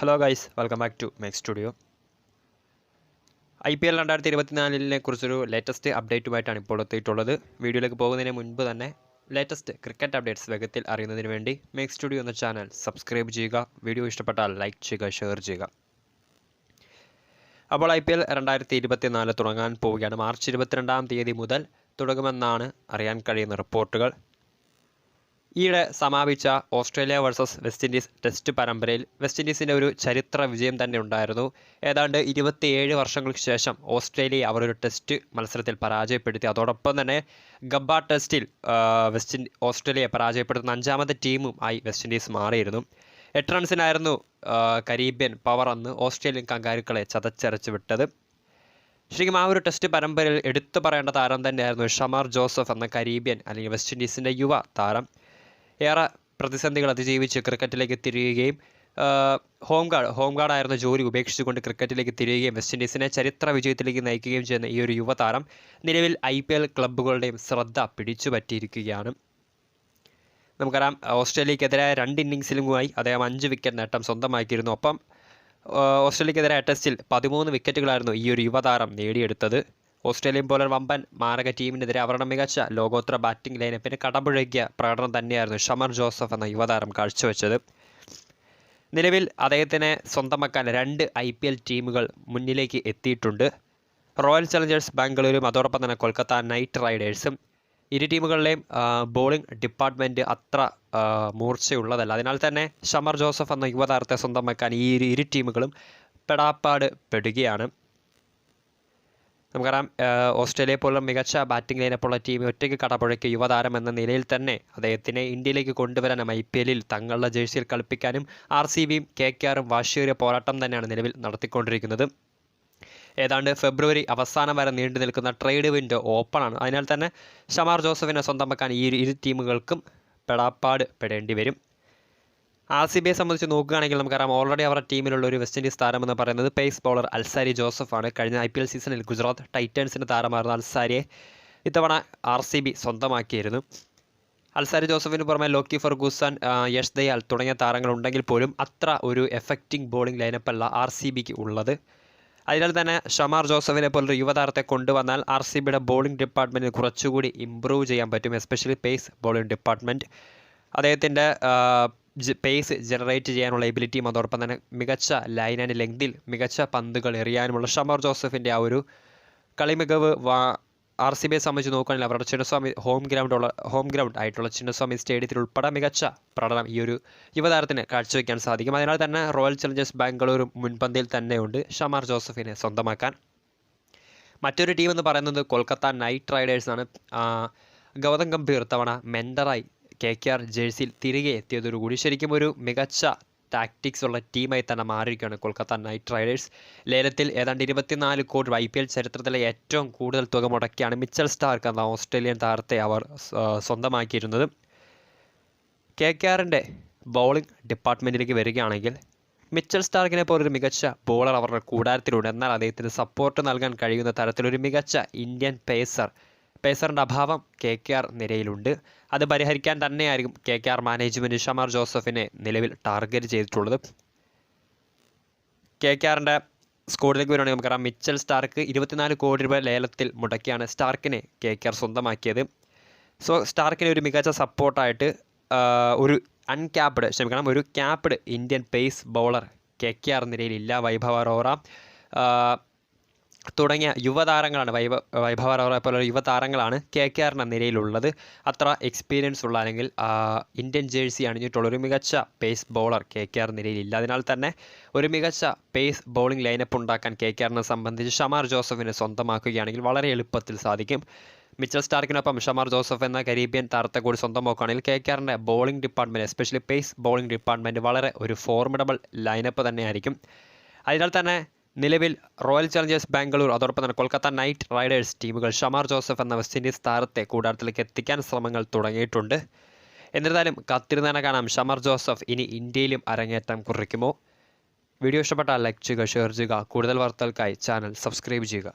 Hello guys welcome back to make studio I P L രണ്ടായിരത്തി ഇരുപത്തിനാലിനെ കുറിച്ചൊരു latest അപ്ഡേറ്റുമായിട്ടാണ് ഇപ്പോൾ എത്തിയിട്ടുള്ളത്. വീഡിയോയിലേക്ക് പോകുന്നതിന് മുൻപ് തന്നെ ലേറ്റസ്റ്റ് ക്രിക്കറ്റ് അപ്ഡേറ്റ്സ് വേഗത്തിൽ അറിയുന്നതിന് വേണ്ടി മേക്ക് സ്റ്റുഡിയോ എന്ന ചാനൽ സബ്സ്ക്രൈബ് ചെയ്യുക. വീഡിയോ ഇഷ്ടപ്പെട്ടാൽ ലൈക്ക് ചെയ്യുക ഷെയർ ചെയ്യുക. അപ്പോൾ ഐ പി എൽ രണ്ടായിരത്തി ഇരുപത്തിനാല് തുടങ്ങാൻ പോവുകയാണ്. മാർച്ച് ഇരുപത്തിരണ്ടാം തീയതി മുതൽ തുടങ്ങുമെന്നാണ് അറിയാൻ കഴിയുന്ന റിപ്പോർട്ടുകൾ. ഈയിടെ സമാപിച്ച Australia versus West Indies test പരമ്പരയിൽ വെസ്റ്റ് ഇൻഡീസിന്റെ ഒരു ചരിത്ര വിജയം തന്നെ ഉണ്ടായിരുന്നു. ഏതാണ്ട് ഇരുപത്തിയേഴ് വർഷങ്ങൾക്ക് ശേഷം ഓസ്ട്രേലിയ അവർ ഒരു ടെസ്റ്റ് മത്സരത്തിൽ പരാജയപ്പെടുത്തി. അതോടൊപ്പം തന്നെ ഗബ്ബ ടെസ്റ്റിൽ വെസ്റ്റ് ഓസ്ട്രേലിയയെ പരാജയപ്പെടുത്തുന്ന അഞ്ചാമത്തെ ടീമും ആയി വെസ്റ്റ് ഇൻഡീസ് മാറിയിരുന്നു. എട്ട് റൺസിനായിരുന്നു കരീബിയൻ പവർ അന്ന് ഓസ്ട്രേലിയൻ കങ്കാരുക്കളെ ചതച്ചരച്ച് വിട്ടത്. ശരിക്കും ആ ഒരു ടെസ്റ്റ് പരമ്പരയിൽ എടുത്തു പറയേണ്ട താരം തന്നെയായിരുന്നു ഷമാർ ജോസഫ് എന്ന കരീബിയൻ അല്ലെങ്കിൽ വെസ്റ്റ് ഇൻഡീസിന്റെ യുവ താരം. ഏറെ പ്രതിസന്ധികൾ അതിജീവിച്ച് ക്രിക്കറ്റിലേക്ക് തിരിയുകയും ഹോം ഗാർഡ് ഹോം ഗാർഡായിരുന്ന ജോലി ഉപേക്ഷിച്ചുകൊണ്ട് ക്രിക്കറ്റിലേക്ക് തിരിയുകയും വെസ്റ്റ് ഇൻഡീസിനെ ചരിത്ര വിജയത്തിലേക്ക് നയിക്കുകയും ചെയ്യുന്ന ഈ ഒരു യുവതാരം നിലവിൽ ഐ പി എൽ ക്ലബ്ബുകളുടെയും ശ്രദ്ധ പിടിച്ചുപറ്റിയിരിക്കുകയാണ്. നമുക്കറിയാം ഓസ്ട്രേലിയക്കെതിരായ രണ്ട് ഇന്നിങ്സിലുമായി അദ്ദേഹം അഞ്ച് വിക്കറ്റ് നേട്ടം സ്വന്തമാക്കിയിരുന്നു. ഒപ്പം ഓസ്ട്രേലിയക്കെതിരായ ടെസ്റ്റിൽ പതിമൂന്ന് വിക്കറ്റുകളായിരുന്നു ഈ ഒരു യുവതാരം നേടിയെടുത്തത്. ഓസ്ട്രേലിയൻ ബോളർ വമ്പൻ മാരക ടീമിനെതിരെ അവരുടെ മികച്ച ലോകോത്തര ബാറ്റിംഗ് ലൈനപ്പിന് കടമ്പുഴകിയ പ്രകടനം തന്നെയായിരുന്നു ഷമർ ജോസഫ് എന്ന യുവതാരം കാഴ്ചവെച്ചത്. നിലവിൽ അദ്ദേഹത്തിനെ സ്വന്തമാക്കാൻ രണ്ട് ഐ പി എൽ ടീമുകൾ മുന്നിലേക്ക് എത്തിയിട്ടുണ്ട്. റോയൽ ചലഞ്ചേഴ്സ് ബാംഗ്ലൂരും അതോടൊപ്പം തന്നെ കൊൽക്കത്ത നൈറ്റ് റൈഡേഴ്സും. ഇരു ടീമുകളിലെയും ബോളിംഗ് ഡിപ്പാർട്ട്മെന്റ് അത്ര മൂർച്ചയുള്ളതല്ല. അതിനാൽ തന്നെ ഷമർ ജോസഫ് എന്ന യുവതാരത്തെ സ്വന്തമാക്കാൻ ഈ ഇരു- ടീമുകളും പെടാപ്പാട് പെടുകയാണ്. നമുക്കറിയാം ഓസ്ട്രേലിയയെ ഓസ്ട്രേലിയ പോലുള്ള മികച്ച ബാറ്റിംഗ് ലൈനപ്പുള്ള ടീം ഒറ്റയ്ക്ക് കടപുഴക്കിയ യുവതാരം എന്ന നിലയിൽ തന്നെ അദ്ദേഹത്തിനെ ഇന്ത്യയിലേക്ക് കൊണ്ടുവരാനും ഐ പി എല്ലിൽ തങ്ങളുടെ ജേഴ്സിയിൽ കളിപ്പിക്കാനും ആർ സി ബിയും കെ കെ ആറും വാശിയേറിയ പോരാട്ടം തന്നെയാണ് നിലവിൽ നടത്തിക്കൊണ്ടിരിക്കുന്നത്. ഏതാണ്ട് ഫെബ്രുവരി അവസാനം വരെ നീണ്ടു നിൽക്കുന്ന ട്രേഡ് വിൻഡോ ഓപ്പണാണ് അതിനാൽ തന്നെ ഷമാർ ജോസഫിനെ സ്വന്തമാക്കാൻ ഈ ഇരു ടീമുകൾക്കും പെടാപ്പാട് പെടേണ്ടി വരും. ആർ സി ബിയെ സംബന്ധിച്ച് നോക്കുകയാണെങ്കിൽ നമുക്കറിയാം ഓൾറെഡി അവരുടെ ടീമിലുള്ള ഒരു വെസ്റ്റ് ഇൻഡീസ് താരമെന്ന് പറയുന്നത് പേസ് ബോളർ അൽസാരി ജോസഫാണ്. കഴിഞ്ഞ ഐ പി എൽ സീസണിൽ ഗുജറാത്ത് ടൈറ്റൻസിന്റെ താരമായിരുന്ന അൽസാരിയെ ഇത്തവണ ആർ സി ബി സ്വന്തമാക്കിയിരുന്നു. അൽസാരി ജോസഫിന് പുറമെ ലോക്കി ഫർഗൂസൻ യഷ് ദയാൽ തുടങ്ങിയ താരങ്ങളുണ്ടെങ്കിൽ പോലും അത്ര ഒരു എഫക്റ്റിംഗ് ബോളിംഗ് ലൈനപ്പല്ല ആർ സി ബിക്ക് ഉള്ളത്. അതിനാൽ തന്നെ ഷമാർ ജോസഫിനെ പോലൊരു യുവതാരത്തെ കൊണ്ടുവന്നാൽ ആർ സി ബിയുടെ ബോളിംഗ് ഡിപ്പാർട്ട്മെന്റിന് കുറച്ചുകൂടി ഇമ്പ്രൂവ് ചെയ്യാൻ പറ്റും എസ്പെഷ്യലി പേസ് ബോളിംഗ് ഡിപ്പാർട്ട്മെന്റ് അദ്ദേഹത്തിന്റെ പേസ് ജനറേറ്റ് ചെയ്യാനുള്ള എബിലിറ്റിയും അതോടൊപ്പം തന്നെ മികച്ച ലൈൻ ആൻഡ് ലെങ്തിൽ മികച്ച പന്തുകൾ എറിയാനുമുള്ള ഷമർ ജോസഫിന്റെ ആ ഒരു കളിമികവ് വാ ആർ സി ബിയെ സംബന്ധിച്ച് നോക്കുകയാണെങ്കിൽ അവരുടെ ചിന്നസ്വാമി ഹോം ഗ്രൗണ്ടുള്ള ഹോം ഗ്രൗണ്ട് ആയിട്ടുള്ള ചിന്നസ്വാമി സ്റ്റേഡിയത്തിൽ ഉൾപ്പെടെ മികച്ച പ്രകടനം ഈ ഒരു യുവതാരത്തിന് കാഴ്ചവെക്കാൻ സാധിക്കും. അതിനാൽ തന്നെ റോയൽ ചലഞ്ചേഴ്സ് ബാംഗ്ലൂരും മുൻപന്തിയിൽ തന്നെയുണ്ട് ഷമർ ജോസഫിനെ സ്വന്തമാക്കാൻ. മറ്റൊരു ടീം എന്ന് പറയുന്നത് കൊൽക്കത്ത നൈറ്റ് റൈഡേഴ്സാണ് ഗൗതം ഗംഭീർ തവണ മെൻഡറായി കെ കെ ആർ ജേഴ്സിയിൽ തിരികെ എത്തിയതോടുകൂടി ശരിക്കും ഒരു മികച്ച ടാക്ടിക്സ് ഉള്ള ടീമായി തന്നെ മാറിയിരിക്കുകയാണ് കൊൽക്കത്ത നൈറ്റ് റൈഡേഴ്സ് ലേലത്തിൽ ഏതാണ്ട് ഇരുപത്തിനാല് കോടി ഐ പി എൽ ചരിത്രത്തിലെ ഏറ്റവും കൂടുതൽ തുക മുടക്കിയാണ് മിച്ചൽ സ്റ്റാർക്ക് എന്ന ഓസ്ട്രേലിയൻ താരത്തെ അവർ സ്വന്തമാക്കിയിരുന്നത്. കെ കെ ആറിന്റെ ബൗളിംഗ് ഡിപ്പാർട്ട്മെന്റിലേക്ക് വരികയാണെങ്കിൽ മിച്ചൽ സ്റ്റാർക്കിനെ ഒരു മികച്ച ബോളർ അവരുടെ കൂടാരത്തിലുണ്ട് എന്നാൽ അദ്ദേഹത്തിന് സപ്പോർട്ട് നൽകാൻ കഴിയുന്ന തരത്തിലൊരു മികച്ച ഇന്ത്യൻ പേസർ പേസറിന്റെ അഭാവം കെ കെ ആർ നിരയിലുണ്ട്. അത് പരിഹരിക്കാൻ തന്നെയായിരിക്കും കെ കെ ആർ മാനേജ്മെന്റ് ഷമാർ ജോസഫിനെ നിലവിൽ ടാർഗറ്റ് ചെയ്തിട്ടുള്ളത്. കെ കെ ആറിന്റെ സ്കോഡിലേക്ക് വരുവാണെങ്കിൽ നമുക്കറിയാം മിച്ചൽ സ്റ്റാർക്ക് ഇരുപത്തിനാല് കോടി രൂപ ലേലത്തിൽ മുടക്കിയാണ് സ്റ്റാർക്കിനെ കെ കെ ആർ സ്വന്തമാക്കിയത്. സോ സ്റ്റാർക്കിന് ഒരു മികച്ച സപ്പോർട്ടായിട്ട് ഒരു അൺക്യാപ്ഡ് ക്ഷമിക്കണം ഒരു capped Indian pace bowler K K R നിരയിലില്ല Vaibhav Arora. തുടങ്ങിയ യുവതാരങ്ങളാണ് വൈഭ വൈഭവ റോറെ പോലുള്ള യുവതാരങ്ങളാണ് കെ കെ ആറിന്റെ നിരയിലുള്ളത്. അത്ര എക്സ്പീരിയൻസ് ഉള്ള അല്ലെങ്കിൽ ഇന്ത്യൻ ജേഴ്സി അണിഞ്ഞിട്ടുള്ള ഒരു മികച്ച pace bowler K K R നിരയിലില്ല. അതിനാൽ തന്നെ ഒരു മികച്ച പേസ് ബോളിംഗ് ലൈനപ്പ് ഉണ്ടാക്കാൻ കെ കെ ആറിനെ സംബന്ധിച്ച് ഷമാർ ജോസഫിനെ സ്വന്തമാക്കുകയാണെങ്കിൽ വളരെ എളുപ്പത്തിൽ സാധിക്കും. മിച്ചൽ സ്റ്റാർക്കിനൊപ്പം ഷമാർ ജോസഫ് എന്ന കരീബിയൻ താരത്തെ കൂടി സ്വന്തമാക്കുകയാണെങ്കിൽ കെ കെ ആറിന്റെ bowling department especially pace bowling department വളരെ ഒരു ഫോർമിഡബിൾ ലൈനപ്പ് തന്നെയായിരിക്കും. അതിനാൽ തന്നെ നിലവിൽ റോയൽ ചലഞ്ചേഴ്സ് ബാംഗ്ലൂർ അതോടൊപ്പം തന്നെ കൊൽക്കത്ത നൈറ്റ് റൈഡേഴ്സ് ടീമുകൾ ഷമാർ ജോസഫ് എന്ന വെസ്റ്റ് ഇൻഡീസ് താരത്തെ കൂടാരത്തിലേക്ക് എത്തിക്കാൻ ശ്രമങ്ങൾ തുടങ്ങിയിട്ടുണ്ട്. എന്നിരുന്നാലും കത്തിരുന്നതിനെ കാണാം. ഷമർ ജോസഫ് ഇനി ഇന്ത്യയിലും അരങ്ങേറ്റം കുറിക്കുമോ? വീഡിയോ ഇഷ്ടപ്പെട്ടാൽ ലൈക്ക് ചെയ്യുക ഷെയർ ചെയ്യുക. കൂടുതൽ വാർത്തകൾക്കായി ചാനൽ സബ്സ്ക്രൈബ് ചെയ്യുക.